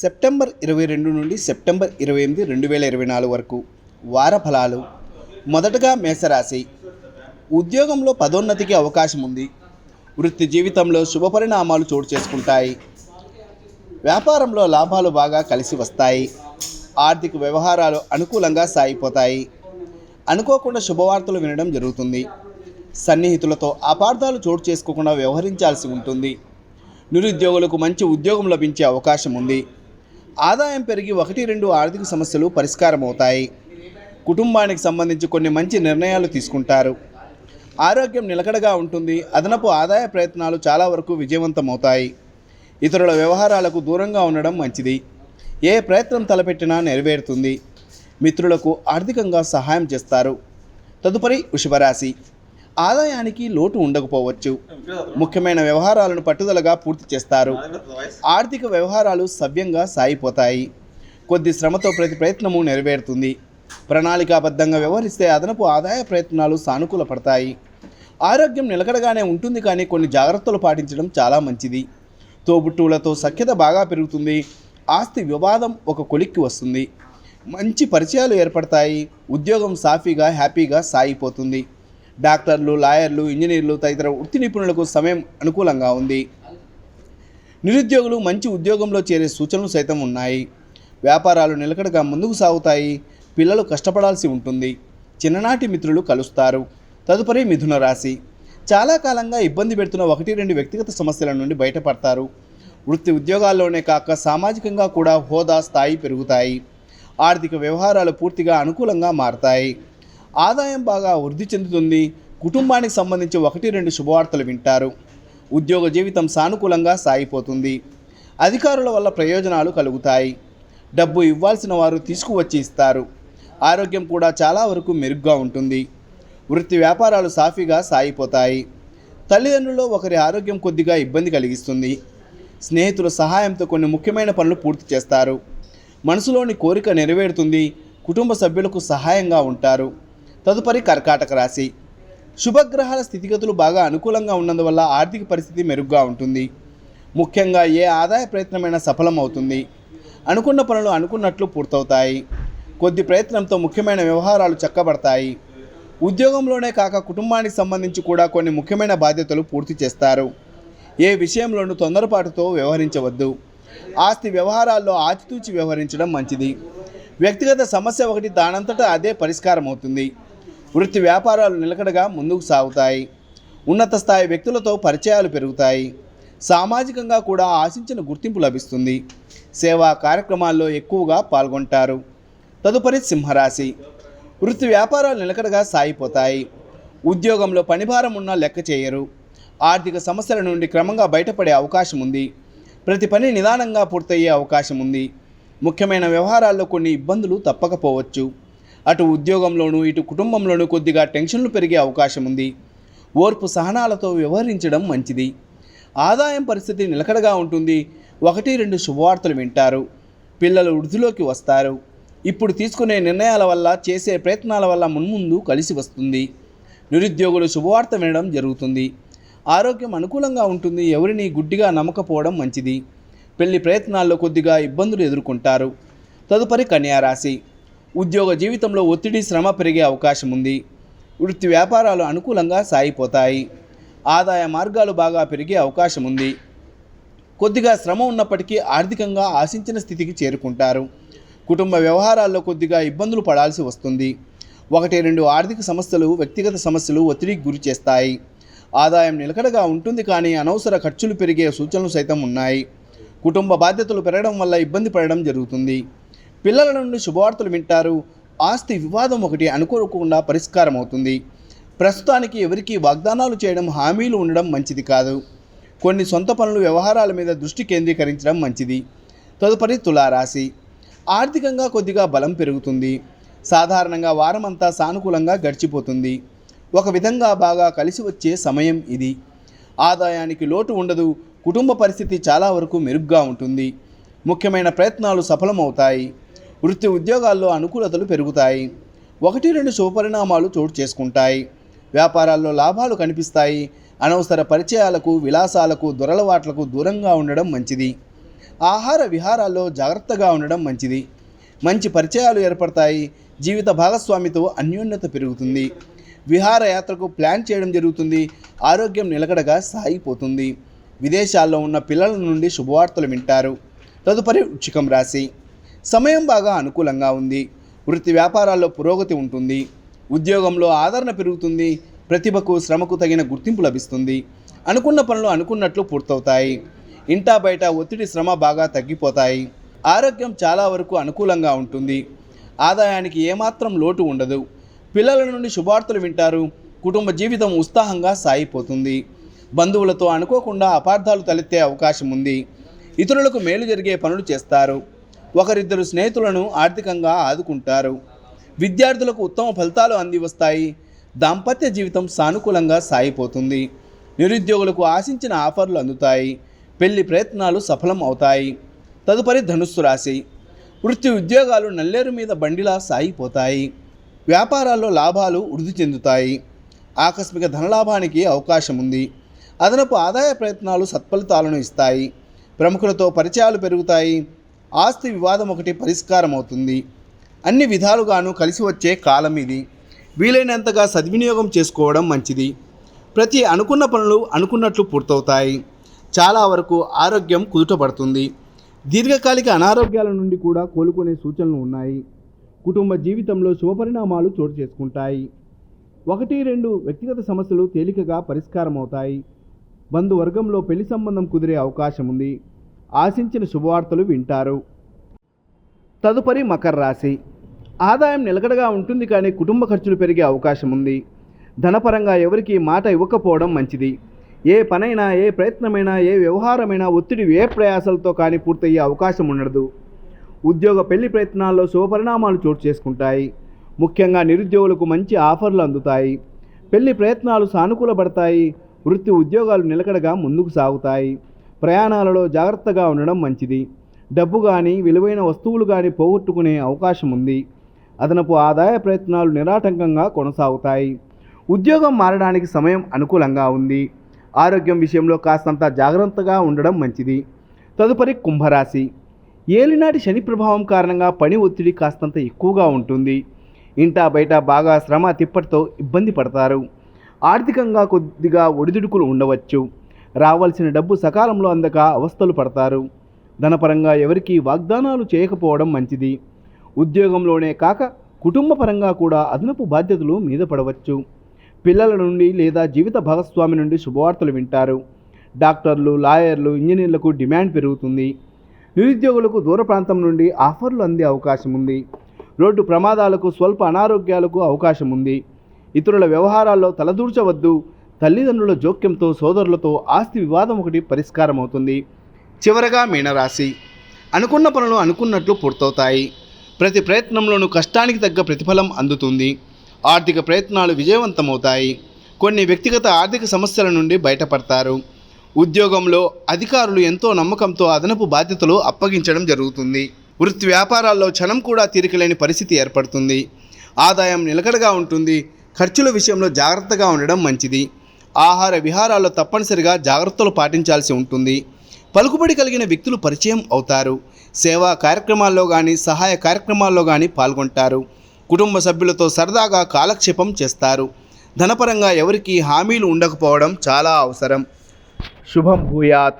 September ఇరవై రెండు నుండి సెప్టెంబర్ ఇరవై ఎనిమిది రెండు వేల ఇరవై నాలుగు వరకు వార ఫలాలు. మొదటగా మేషరాశి. ఉద్యోగంలో పదోన్నతికి అవకాశం ఉంది. వృత్తి జీవితంలో శుభ పరిణామాలు చోటు చేసుకుంటాయి. వ్యాపారంలో లాభాలు బాగా కలిసి వస్తాయి. ఆర్థిక వ్యవహారాలు అనుకూలంగా సాగిపోతాయి. అనుకోకుండా శుభవార్తలు వినడం జరుగుతుంది. సన్నిహితులతో అపార్థాలు చోటు చేసుకోకుండా వ్యవహరించాల్సి ఉంటుంది. నిరుద్యోగులకు మంచి ఉద్యోగం లభించే అవకాశం ఉంది. ఆదాయం పెరిగి ఒకటి రెండు ఆర్థిక సమస్యలు పరిష్కారం అవుతాయి కుటుంబానికి సంబంధించి కొన్ని మంచి నిర్ణయాలు తీసుకుంటారు. ఆరోగ్యం నిలకడగా ఉంటుంది. అదనపు ఆదాయ ప్రయత్నాలు చాలా వరకు విజయవంతమవుతాయి. ఇతరుల వ్యవహారాలకు దూరంగా ఉండడం మంచిది. ఏ ప్రయత్నం తలపెట్టినా నెరవేరుతుంది. మిత్రులకు ఆర్థికంగా సహాయం చేస్తారు. తదుపరి వృషభరాశి. ఆదాయానికి లోటు ఉండకపోవచ్చు. ముఖ్యమైన వ్యవహారాలను పట్టుదలగా పూర్తి చేస్తారు. ఆర్థిక వ్యవహారాలు సవ్యంగా సాగిపోతాయి. కొద్ది శ్రమతో ప్రతి ప్రయత్నము నెరవేరుతుంది. ప్రణాళికాబద్ధంగా వ్యవహరిస్తే అదనపు ఆదాయ ప్రయత్నాలు సానుకూల పడతాయి. ఆరోగ్యం నిలకడగానే ఉంటుంది కానీ కొన్ని జాగ్రత్తలు పాటించడం చాలా మంచిది. తోబుట్టువులతో సఖ్యత బాగా పెరుగుతుంది. ఆస్తి వివాదం ఒక కొలిక్కి వస్తుంది. మంచి పరిచయాలు ఏర్పడతాయి. ఉద్యోగం సాఫీగా హ్యాపీగా సాగిపోతుంది. డాక్టర్లు లాయర్లు ఇంజనీర్లు తదితర వృత్తి నిపుణులకు సమయం అనుకూలంగా ఉంది. నిరుద్యోగులు మంచి ఉద్యోగంలో చేరే సూచనలు సైతం ఉన్నాయి. వ్యాపారాలు నిలకడగా ముందుకు సాగుతాయి. పిల్లలు కష్టపడాల్సి ఉంటుంది. చిన్ననాటి మిత్రులు కలుస్తారు. తదుపరి మిథున రాశి. చాలా కాలంగా ఇబ్బంది పెడుతున్న ఒకటి రెండు వ్యక్తిగత సమస్యల నుండి బయటపడతారు. వృత్తి ఉద్యోగాల్లోనే కాక సామాజికంగా కూడా హోదా స్థాయి పెరుగుతాయి. ఆర్థిక వ్యవహారాలు పూర్తిగా అనుకూలంగా మారతాయి. ఆదాయం బాగా వృద్ధి చెందుతుంది. కుటుంబానికి సంబంధించి ఒకటి రెండు శుభవార్తలు వింటారు. ఉద్యోగ జీవితం సానుకూలంగా సాగిపోతుంది. అధికారుల వల్ల ప్రయోజనాలు కలుగుతాయి. డబ్బు ఇవ్వాల్సిన వారు తీసుకువచ్చి ఇస్తారు. ఆరోగ్యం కూడా చాలా వరకు మెరుగ్గా ఉంటుంది. వృత్తి వ్యాపారాలు సాఫీగా సాగిపోతాయి. తల్లిదండ్రుల్లో ఒకరి ఆరోగ్యం కొద్దిగా ఇబ్బంది కలిగిస్తుంది. స్నేహితుల సహాయంతో కొన్ని ముఖ్యమైన పనులు పూర్తి చేస్తారు. మనసులోని కోరిక నెరవేరుతుంది. కుటుంబ సభ్యులకు సహాయంగా ఉంటారు. తదుపరి కర్కాటక రాశి. శుభగ్రహాల స్థితిగతులు బాగా అనుకూలంగా ఉన్నందువల్ల ఆర్థిక పరిస్థితి మెరుగ్గా ఉంటుంది. ముఖ్యంగా ఏ ఆదాయ ప్రయత్నమైనా సఫలమవుతుంది. అనుకున్న పనులు అనుకున్నట్లు పూర్తవుతాయి. కొద్ది ప్రయత్నంతో ముఖ్యమైన వ్యవహారాలు చక్కబడతాయి. ఉద్యోగంలోనే కాక కుటుంబానికి సంబంధించి కూడా కొన్ని ముఖ్యమైన బాధ్యతలు పూర్తి చేస్తారు. ఏ విషయంలోనూ తొందరపాటుతో వ్యవహరించవద్దు. ఆస్తి వ్యవహారాల్లో ఆచితూచి వ్యవహరించడం మంచిది. వ్యక్తిగత సమస్య ఒకటి దానంతటా అదే పరిష్కారం అవుతుంది వృత్తి వ్యాపారాలు నిలకడగా ముందుకు సాగుతాయి. ఉన్నత స్థాయి వ్యక్తులతో పరిచయాలు పెరుగుతాయి. సామాజికంగా కూడా ఆశించిన గుర్తింపు లభిస్తుంది. సేవా కార్యక్రమాల్లో ఎక్కువగా పాల్గొంటారు. తదుపరి సింహరాశి. వృత్తి వ్యాపారాలు నిలకడగా సాగిపోతాయి. ఉద్యోగంలో పనిభారం ఉన్నా లెక్క చేయరు. ఆర్థిక సమస్యల నుండి క్రమంగా బయటపడే అవకాశం ఉంది. ప్రతి పని నిదానంగా పూర్తయ్యే అవకాశం ఉంది. ముఖ్యమైన వ్యవహారాల్లో కొన్ని ఇబ్బందులు తప్పకపోవచ్చు. అటు ఉద్యోగంలోనూ ఇటు కుటుంబంలోనూ కొద్దిగా టెన్షన్లు పెరిగే అవకాశం ఉంది. ఓర్పు సహనాలతో వ్యవహరించడం మంచిది. ఆదాయం పరిస్థితి నిలకడగా ఉంటుంది. ఒకటి రెండు శుభవార్తలు వింటారు. పిల్లలు వృద్ధిలోకి వస్తారు. ఇప్పుడు తీసుకునే నిర్ణయాల వల్ల చేసే ప్రయత్నాల వల్ల మున్ముందు కలిసి వస్తుంది. నిరుద్యోగులు శుభవార్త వినడం జరుగుతుంది. ఆరోగ్యం అనుకూలంగా ఉంటుంది. ఎవరిని గుడ్డిగా నమ్మకపోవడం మంచిది. పెళ్ళి ప్రయత్నాల్లో కొద్దిగా ఇబ్బందులు ఎదుర్కొంటారు. తదుపరి కన్యారాశి. ఉద్యోగ జీవితంలో ఒత్తిడి శ్రమ పెరిగే అవకాశం ఉంది. వృత్తి వ్యాపారాలు అనుకూలంగా సాగిపోతాయి. ఆదాయ మార్గాలు బాగా పెరిగే అవకాశం ఉంది. కొద్దిగా శ్రమ ఉన్నప్పటికీ ఆర్థికంగా ఆశించిన స్థితికి చేరుకుంటారు. కుటుంబ వ్యవహారాల్లో కొద్దిగా ఇబ్బందులు పడాల్సి వస్తుంది. ఒకటి రెండు ఆర్థిక సమస్యలు వ్యక్తిగత సమస్యలు ఒత్తిడికి గురి చేస్తాయి. ఆదాయం నిలకడగా ఉంటుంది కానీ అనవసర ఖర్చులు పెరిగే సూచనలు సైతం ఉన్నాయి. కుటుంబ బాధ్యతలు పెరగడం వల్ల ఇబ్బంది పడడం జరుగుతుంది. పిల్లల నుండి శుభవార్తలు వింటారు. ఆస్తి వివాదం ఒకటి అనుకోకుండా పరిష్కారం అవుతుంది ప్రస్తుతానికి ఎవరికి వాగ్దానాలు చేయడం హామీలు ఉండడం మంచిది కాదు. కొన్ని సొంత పనులు వ్యవహారాల మీద దృష్టి కేంద్రీకరించడం మంచిది. తదుపరి తులారాశి. ఆర్థికంగా కొద్దిగా బలం పెరుగుతుంది. సాధారణంగా వారమంతా సానుకూలంగా గడిచిపోతుంది. ఒక విధంగా బాగా కలిసి వచ్చే సమయం ఇది. ఆదాయానికి లోటు ఉండదు. కుటుంబ పరిస్థితి చాలా వరకు మెరుగ్గా ఉంటుంది. ముఖ్యమైన ప్రయత్నాలు సఫలమవుతాయి. వృత్తి ఉద్యోగాల్లో అనుకూలతలు పెరుగుతాయి. ఒకటి రెండు శుభపరిణామాలు చోటు చేసుకుంటాయి. వ్యాపారాల్లో లాభాలు కనిపిస్తాయి. అనవసర పరిచయాలకు విలాసాలకు దొరలవాట్లకు దూరంగా ఉండడం మంచిది. ఆహార విహారాల్లో జాగ్రత్తగా ఉండడం మంచిది. మంచి పరిచయాలు ఏర్పడతాయి. జీవిత భాగస్వామితో అన్యోన్యత పెరుగుతుంది. విహారయాత్రకు ప్లాన్ చేయడం జరుగుతుంది. ఆరోగ్యం నిలకడగా సాగిపోతుంది. విదేశాల్లో ఉన్న పిల్లల నుండి శుభవార్తలు వింటారు. తదుపరి వృచ్చికం రాశి. సమయం బాగా అనుకూలంగా ఉంది. వృత్తి వ్యాపారాల్లో పురోగతి ఉంటుంది. ఉద్యోగంలో ఆదరణ పెరుగుతుంది. ప్రతిభకు శ్రమకు తగిన గుర్తింపు లభిస్తుంది. అనుకున్న పనులు అనుకున్నట్లు పూర్తవుతాయి. ఇంటా బయట ఒత్తిడి శ్రమ బాగా తగ్గిపోతాయి. ఆరోగ్యం చాలా వరకు అనుకూలంగా ఉంటుంది. ఆదాయానికి ఏమాత్రం లోటు ఉండదు. పిల్లల నుండి శుభార్తలు వింటారు. కుటుంబ జీవితం ఉత్సాహంగా సాగిపోతుంది. బంధువులతో అనుకోకుండా అపార్థాలు తలెత్తే అవకాశం ఉంది. ఇతరులకు మేలు జరిగే పనులు చేస్తారు. ఒకరిద్దరు స్నేహితులను ఆర్థికంగా ఆదుకుంటారు. విద్యార్థులకు ఉత్తమ ఫలితాలు అంది వస్తాయి దాంపత్య జీవితం సానుకూలంగా సాగిపోతుంది. నిరుద్యోగులకు ఆశించిన ఆఫర్లు అందుతాయి. పెళ్ళి ప్రయత్నాలు సఫలం అవుతాయి. తదుపరి ధనుస్సు రాశి. వృత్తి ఉద్యోగాలు నల్లేరు మీద బండిలా సాగిపోతాయి. వ్యాపారాల్లో లాభాలు వృద్ధి చెందుతాయి. ఆకస్మిక ధనలాభానికి అవకాశం ఉంది. అదనపు ఆదాయ ప్రయత్నాలు సత్ఫలితాలను ఇస్తాయి. ప్రముఖులతో పరిచయాలు పెరుగుతాయి. ఆస్తి వివాదం ఒకటి పరిష్కారం అవుతుంది అన్ని విధాలుగాను కలిసి వచ్చే కాలం ఇది. వీలైనంతగా సద్వినియోగం చేసుకోవడం మంచిది. ప్రతి అనుకున్న పనులు అనుకున్నట్లు పూర్తవుతాయి. చాలా వరకు ఆరోగ్యం కుదుటపడుతుంది. దీర్ఘకాలిక అనారోగ్యాల నుండి కూడా కోలుకునే సూచనలు ఉన్నాయి. కుటుంబ జీవితంలో శుభపరిణామాలు చోటు చేసుకుంటాయి. ఒకటి రెండు వ్యక్తిగత సమస్యలు తేలికగా పరిష్కారం అవుతాయి బంధువర్గంలో పెళ్ళి సంబంధం కుదిరే అవకాశం ఉంది ఆశించిన శుభవార్తలు వింటారు. తదుపరి మకర రాశి. ఆదాయం నిలకడగా ఉంటుంది కానీ కుటుంబ ఖర్చులు పెరిగే అవకాశం ఉంది. ధనపరంగా ఎవరికి మాట ఇవ్వకపోవడం మంచిది. ఏ పనైనా ఏ ప్రయత్నమైనా ఏ వ్యవహారమైనా ఒత్తిడి ఏ ప్రయాసాలతో కానీ పూర్తయ్యే అవకాశం ఉండదు. ఉద్యోగ పెళ్ళి ప్రయత్నాల్లో శుభపరిణామాలు చోటు చేసుకుంటాయి. ముఖ్యంగా నిరుద్యోగులకు మంచి ఆఫర్లు అందుతాయి. పెళ్ళి ప్రయత్నాలు సానుకూలపడతాయి. వృత్తి ఉద్యోగాలు నిలకడగా ముందుకు సాగుతాయి. ప్రయాణాలలో జాగ్రత్తగా ఉండడం మంచిది. డబ్బు కానీ విలువైన వస్తువులు కానీ పోగొట్టుకునే అవకాశం ఉంది. అదనపు ఆదాయ ప్రయత్నాలు నిరాటంకంగా కొనసాగుతాయి. ఉద్యోగం మారడానికి సమయం అనుకూలంగా ఉంది. ఆరోగ్యం విషయంలో కాస్తంత జాగ్రత్తగా ఉండడం మంచిది. తదుపరి కుంభరాశి. ఏలినాటి శని ప్రభావం కారణంగా పని ఒత్తిడి కాస్తంత ఎక్కువగా ఉంటుంది. ఇంటా బయట బాగా శ్రమ తిప్పటితో ఇబ్బంది పడతారు. ఆర్థికంగా కొద్దిగా ఒడిదుడుకులు ఉండవచ్చు. రావాల్సిన డబ్బు సకాలంలో అందక అవస్థలు పడతారు. ధనపరంగా ఎవరికి వాగ్దానాలు చేయకపోవడం మంచిది. ఉద్యోగంలోనే కాక కుటుంబ పరంగా కూడా అదనపు బాధ్యతలు మీద పడవచ్చు. పిల్లల నుండి లేదా జీవిత భాగస్వామి నుండి శుభవార్తలు వింటారు. డాక్టర్లు లాయర్లు ఇంజనీర్లకు డిమాండ్ పెరుగుతుంది. నిరుద్యోగులకు దూర ప్రాంతం నుండి ఆఫర్లు అందే అవకాశం ఉంది. రోడ్డు ప్రమాదాలకు స్వల్ప అనారోగ్యాలకు అవకాశం ఉంది. ఇతరుల వ్యవహారాల్లో తలదూర్చవద్దు. తల్లిదండ్రుల జోక్యంతో సోదరులతో ఆస్తి వివాదం ఒకటి పరిష్కారం అవుతుంది చివరగా మీనరాశి. అనుకున్న పనులు అనుకున్నట్లు పూర్తవుతాయి. ప్రతి ప్రయత్నంలోనూ కష్టానికి తగ్గ ప్రతిఫలం అందుతుంది. ఆర్థిక ప్రయత్నాలు విజయవంతమవుతాయి. కొన్ని వ్యక్తిగత ఆర్థిక సమస్యల నుండి బయటపడతారు. ఉద్యోగంలో అధికారులు ఎంతో నమ్మకంతో అదనపు బాధ్యతలు అప్పగించడం జరుగుతుంది. వృత్తి వ్యాపారాల్లో క్షణం కూడా తీరికలేని పరిస్థితి ఏర్పడుతుంది. ఆదాయం నిలకడగా ఉంటుంది. ఖర్చుల విషయంలో జాగ్రత్తగా ఉండడం మంచిది. ఆహార విహారాల్లో తప్పనిసరిగా జాగ్రత్తలు పాటించాల్సి ఉంటుంది. పలుకుబడి కలిగిన వ్యక్తులు పరిచయం అవుతారు. సేవా కార్యక్రమాల్లో కానీ సహాయ కార్యక్రమాల్లో కానీ పాల్గొంటారు. కుటుంబ సభ్యులతో సరదాగా కాలక్షేపం చేస్తారు. ధనపరంగా ఎవరికీ హామీలు ఉండకపోవడం చాలా అవసరం. శుభం భూయాత్.